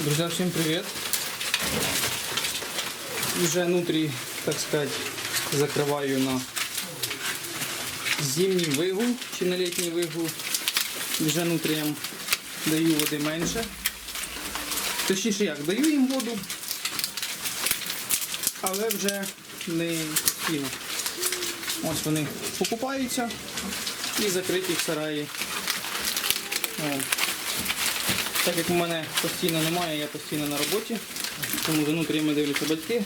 Друзья, всем привет! Уже внутри, так сказать, закрываю на зимний вигул чи на літній вигул. Вже нутріям даю води менше. Точніше як, даю їм воду, але вже не стіну. Ось вони покупаються і закриті в сараї. О. Так як у мене постійно немає, я постійно на роботі, тому за нутріями дивляться батьки.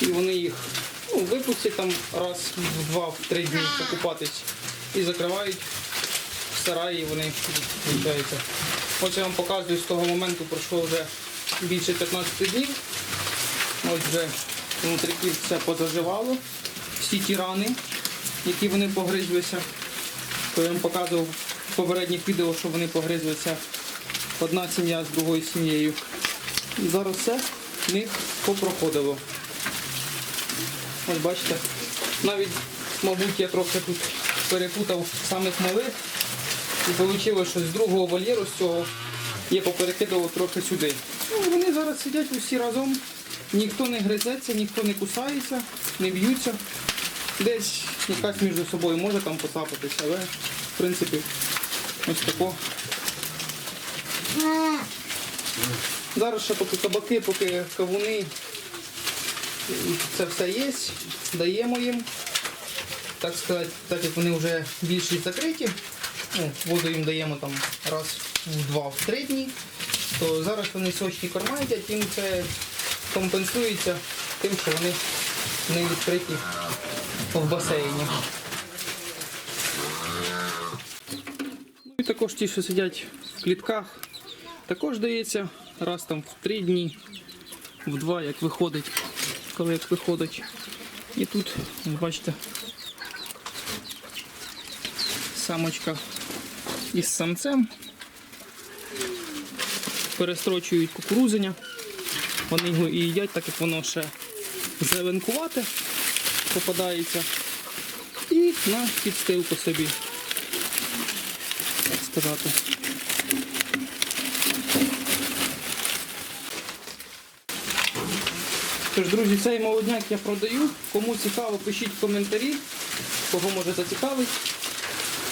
І вони їх ну, випустять там раз в два-три дні покупатись і закривають в сараї, і вони включаються. Ось я вам показую з того моменту, пройшло вже більше 15 днів. Ось вже внутріків все позаживало, всі ті рани, які вони погризлися. То я вам показував в попередніх відео, що вони погризлися одна сім'я з другою сім'єю. І зараз все в них попроходило. Ось бачите, навіть, мабуть, я трохи тут перепутав самих малих. І вийшло, що з другого вольєру з цього я поперекидував трохи сюди. Ну, вони зараз сидять усі разом, ніхто не гризеться, ніхто не кусається, не б'ються. Десь якась між собою може там поцапатись, але в принципі ось тако. Зараз ще поки кабаки, поки кавуни, це все є, даємо їм. Так сказати, так як вони вже більшість закриті, ну, воду їм даємо там раз в два, в три дні, то зараз вони сочні корма їдять, їм це компенсується тим, що вони не відкриті в басейні. Ну і також ті, що сидять в клітках, також дається раз там в три дні, в два, як виходить, коли як виходить. І тут, бачите, самочка із самцем. Перестрочують кукурузення. Вони його і їдять, так як воно ще зеленкувате попадається. І на підстилку собі, так сказати. Тож, друзі, цей молодняк я продаю. Кому цікаво, пишіть коментарі, кого може зацікавить.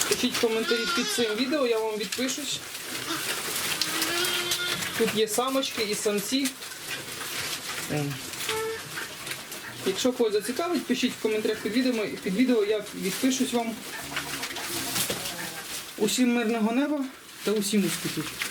Пишіть коментарі під цим відео, я вам відпишусь. Тут є самочки і самці. Ем. Якщо когось зацікавить, пишіть в коментарях під відео, під відео я відпишусь вам. Усім мирного неба та усім успіхів.